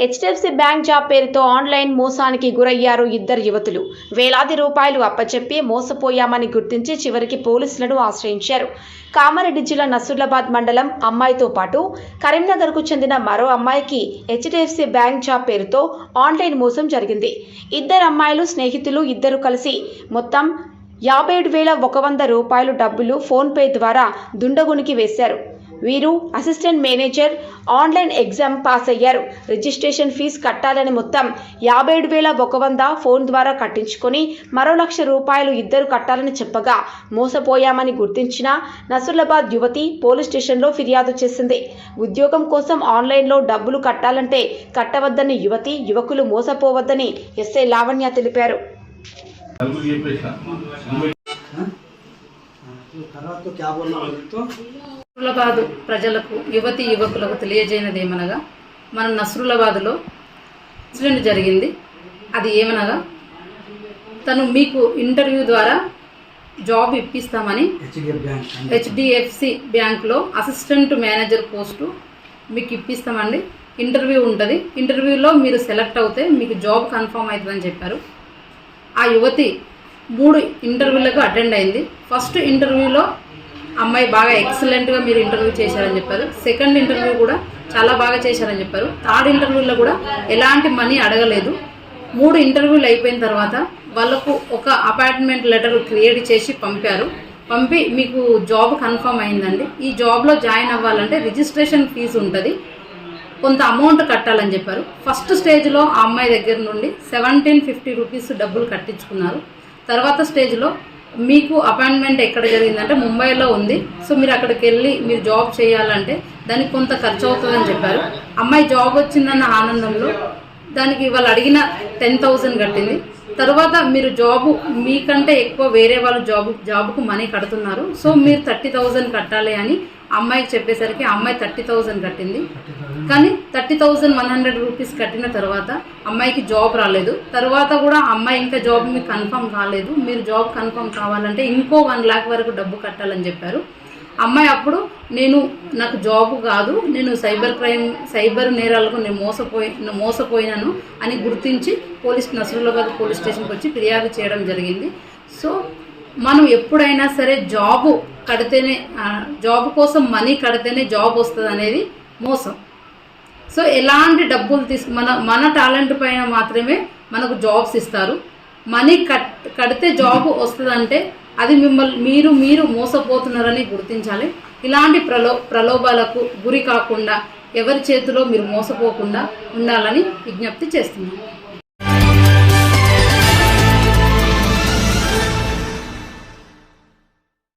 HDFC bank job పేరుతో online మోసానికి గురయ్యారు ఇద్దరు యువతులు. వేలాది రూపాయలు అప్పచెప్పి మోసపోయామని గుర్తించి చివరికి పోలీసులను ఆశ్రయించారు. కామారెడ్డి జిల్లా నసుర్లాబాద్ మండలం అమ్మాయితో పాటు కరీంనగర్కు చెందిన మరో అమ్మాయికి హెచ్డిఎఫ్సి బ్యాంక్ జాబ్ పేరుతో ఆన్లైన్ మోసం జరిగింది. ఇద్దరు అమ్మాయిలు స్నేహితులు ఇద్దరు కలిసి మొత్తం యాభై ఏడు వేల ఒక వంద రూపాయలు డబ్బులు ఫోన్పే ద్వారా దుండగునికి వేశారు. వీరు assistant manager online exam pass అయ్యారు. రిజిస్ట్రేషన్ ఫీజు కట్టాలని మొత్తం యాభై ఏడు వేల ఒక వంద ఫోన్ ద్వారా కట్టించుకొని మరో లక్ష రూపాయలు ఇద్దరు కట్టాలని చెప్పగా మోసపోయామని గుర్తించిన నసుర్లాబాద్ యువతి పోలీస్ స్టేషన్లో ఫిర్యాదు చేసింది. ఉద్యోగం కోసం ఆన్లైన్లో డబ్బులు కట్టాలంటే కట్టవద్దని యువతి యువకులు మోసపోవద్దని ఎస్ఐ లావణ్య తెలిపారు. నస్రులాబాదు ప్రజలకు యువతి యువకులకు తెలియజేయనది ఏమనగా మనం నస్రులాబాదులో ఇన్సిడెంట్ జరిగింది. అది ఏమనగా తను మీకు ఇంటర్వ్యూ ద్వారా జాబ్ ఇప్పిస్తామని. హెచ్డిఎఫ్సి బ్యాంక్లో అసిస్టెంట్ మేనేజర్ పోస్టు మీకు ఇప్పిస్తామండి. ఇంటర్వ్యూ ఉంటుంది. ఇంటర్వ్యూలో మీరు సెలెక్ట్ అవుతే మీకు జాబ్ కన్ఫర్మ్ అవుతుందని చెప్పారు. ఆ యువతి మూడు ఇంటర్వ్యూలకు అటెండ్ అయింది. ఫస్ట్ ఇంటర్వ్యూలో అమ్మాయి బాగా ఎక్సలెంట్గా మీరు ఇంటర్వ్యూ చేశారని చెప్పారు. సెకండ్ ఇంటర్వ్యూ కూడా చాలా బాగా చేశారని చెప్పారు. థర్డ్ ఇంటర్వ్యూలో కూడా ఎలాంటి మనీ అడగలేదు. మూడు ఇంటర్వ్యూలు అయిపోయిన తర్వాత వాళ్ళకు ఒక అపాయింట్మెంట్ లెటర్ క్రియేట్ చేసి పంపారు. పంపి మీకు జాబ్ కన్ఫర్మ్ అయిందండి. ఈ జాబ్లో జాయిన్ అవ్వాలంటే రిజిస్ట్రేషన్ ఫీజు ఉంటుంది. కొంత అమౌంట్ కట్టాలని చెప్పారు. ఫస్ట్ స్టేజ్లో ఆ అమ్మాయి దగ్గర నుండి సెవెంటీన్ ఫిఫ్టీ రూపీస్ డబ్బులు కట్టించుకున్నారు. తర్వాత స్టేజ్లో మీకు అపాయింట్మెంట్ ఎక్కడ జరిగిందంటే ముంబైలో ఉంది. సో మీరు అక్కడికి వెళ్ళి మీరు జాబ్ చేయాలంటే దానికి కొంత ఖర్చు అవుతుందని చెప్పారు. అమ్మాయి జాబ్ వచ్చిందన్న ఆనందంలో దానికి వాళ్ళు అడిగిన టెన్ థౌజండ్ కట్టింది. తర్వాత మీరు జాబు మీకంటే ఎక్కువ వేరే వాళ్ళు జాబ్ జాబ్కు మనీ కడుతున్నారు. సో మీరు థర్టీ థౌజండ్ కట్టాలి అని అమ్మాయికి చెప్పేసరికి అమ్మాయి థర్టీ థౌజండ్ కట్టింది. కానీ thirty thousand one hundred rupees కట్టిన తర్వాత అమ్మాయికి జాబ్ రాలేదు. తర్వాత కూడా అమ్మాయి ఇంకా జాబ్ మీకు కన్ఫర్మ్ కాలేదు. మీరు జాబ్ కన్ఫర్మ్ కావాలంటే ఇంకో వన్ లాక్ వరకు డబ్బు కట్టాలని చెప్పారు. అమ్మాయి అప్పుడు నేను నాకు జాబ్ కాదు నేను సైబర్ క్రైమ్ సైబర్ నేరాలకు నేను మోసపోయి మోసపోయినాను అని గుర్తించి పోలీస్ నసరులాబాద్ పోలీస్ స్టేషన్కి వచ్చి ఫిర్యాదు చేయడం జరిగింది. సో మనం ఎప్పుడైనా సరే జాబు కడితేనే జాబ్ కోసం మనీ కడితేనే జాబ్ వస్తుంది అనేది మోసం. సో ఎలాంటి డబ్బులు తీసుకు మన మన టాలెంట్ పైన మాత్రమే మనకు జాబ్స్ ఇస్తారు. మనీ కట్ కడితే జాబ్ వస్తుందంటే అది మిమ్మల్ని మీరు మీరు మోసపోతున్నారని గుర్తించాలి. ఇలాంటి ప్రలో ప్రలోభాలకు గురి కాకుండా ఎవరి చేతిలో మీరు మోసపోకుండా ఉండాలని విజ్ఞప్తి చేస్తున్నాను.